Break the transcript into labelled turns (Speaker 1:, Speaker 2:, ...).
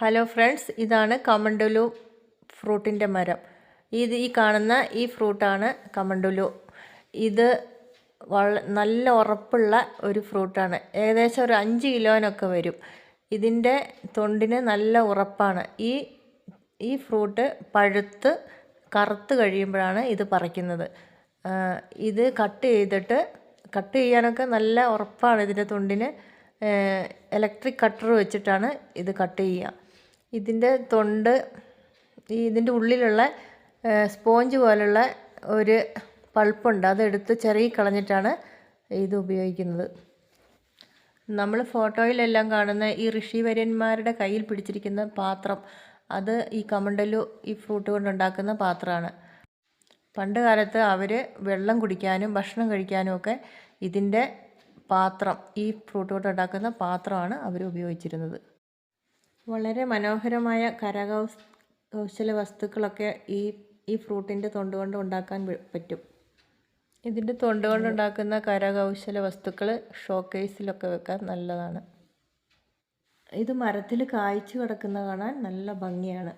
Speaker 1: Hello friends ഇതാണ് കമണ്ടുലു ഫ്രൂട്ടിന്റെ മരം. ഇത് ഈ കാണുന്ന ഈ ഫ്രൂട്ടാണ് കമണ്ടുലു ഇത് വള നല്ല ഉറപ്പുള്ള ഒരു ഫ്രൂട്ടാണ് ഏകദേശം ഒരു അഞ്ച് കിലോനൊക്കെ വരും. ഇതിന്റെ തൊണ്ടിന് നല്ല ഉറപ്പാണ്. ഈ ഈ ഫ്രൂട്ട് പഴുത്ത് കറുത്ത് കഴിയുമ്പോഴാണ് ഇത് പറിക്കുന്നത്. ഇത് കട്ട് ചെയ്തിട്ട് കട്ട് ചെയ്യാനൊക്കെ നല്ല ഉറപ്പാണ് ഇതിന്റെ തൊണ്ടിന്. ഇലക്ട്രിക് കട്ടർ വെച്ചിട്ടാണ് ഇത് കട്ട് ചെയ്യുക. ഇതിന്റെ തൊണ്ട് ഈ ഇതിന്റെ ഉള്ളിലുള്ള സ്പോഞ്ച് പോലുള്ള ഒരു പൾപ്പുണ്ട്. അതെടുത്ത് ചെറിയ കളഞ്ഞിട്ടാണ് ഇത് ഉപയോഗിക്കുന്നത്. നമ്മൾ ഫോട്ടോയിലെല്ലാം കാണുന്ന ഈ ഋഷിവര്യന്മാരുടെ കയ്യിൽ പിടിച്ചിരിക്കുന്ന പാത്രം അത് ഈ കമണ്ടലു ഈ ഫ്രൂട്ട് കൊണ്ടുണ്ടാക്കുന്ന പാത്രമാണ്. പണ്ട് കാലത്ത് അവർ വെള്ളം കുടിക്കാനും ഭക്ഷണം കഴിക്കാനും ഒക്കെ ഇതിന്റെ പാത്രം ഈ ഫ്രൂട്ട് കൊണ്ടുണ്ടാക്കുന്ന പാത്രമാണ് അവർ ഉപയോഗിച്ചിരുന്നത്. വളരെ മനോഹരമായ കരകൗശ കൗശല വസ്തുക്കളൊക്കെ ഈ ഈ ഫ്രൂട്ടിന്റെ തൊണ്ട് കൊണ്ട് ഉണ്ടാക്കാൻ പറ്റും. ഇതിന്റെ തൊണ്ട് ഉണ്ടാക്കുന്ന കരകൗശല വസ്തുക്കൾ ഷോക്കേസിലൊക്കെ വെക്കാൻ നല്ലതാണ്. ഇത് മരത്തിൽ കായ്ച്ചു കിടക്കുന്ന കാണാൻ നല്ല ഭംഗിയാണ്.